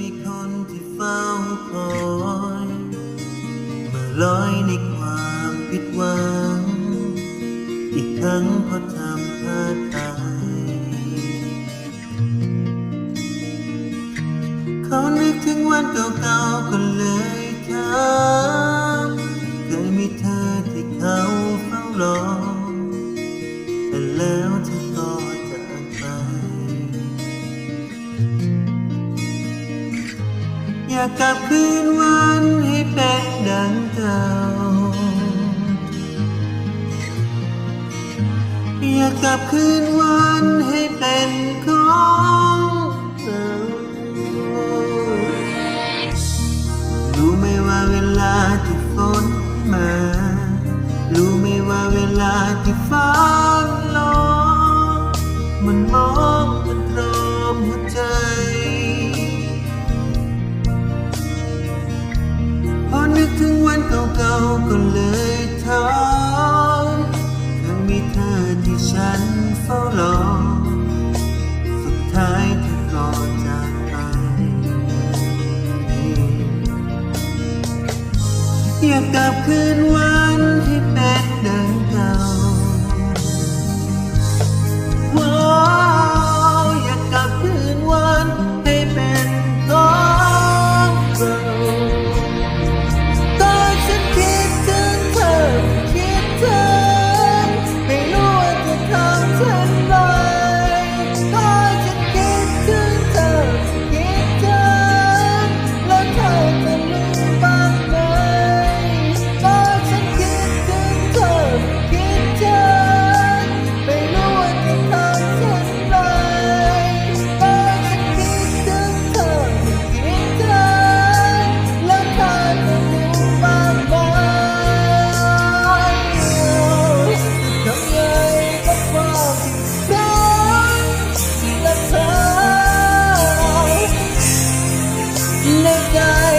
มีคนที่เฝ้าคอยเมื่อลอยในความผิดหวัง อีกครั้งพอทำพลาดไปเขานึกถึงวันเก่าๆก็เลยถาม อยากกลับคืนวันให้เป็นดังเก่าอยากกลับคืนวันให้เป็นของเรารู้ไหมว่าเวลาที่ฝนมา รู้ไหมว่าเวลาที่ฟ้าร้องมันมอง เทียบกับคืนวัน sky.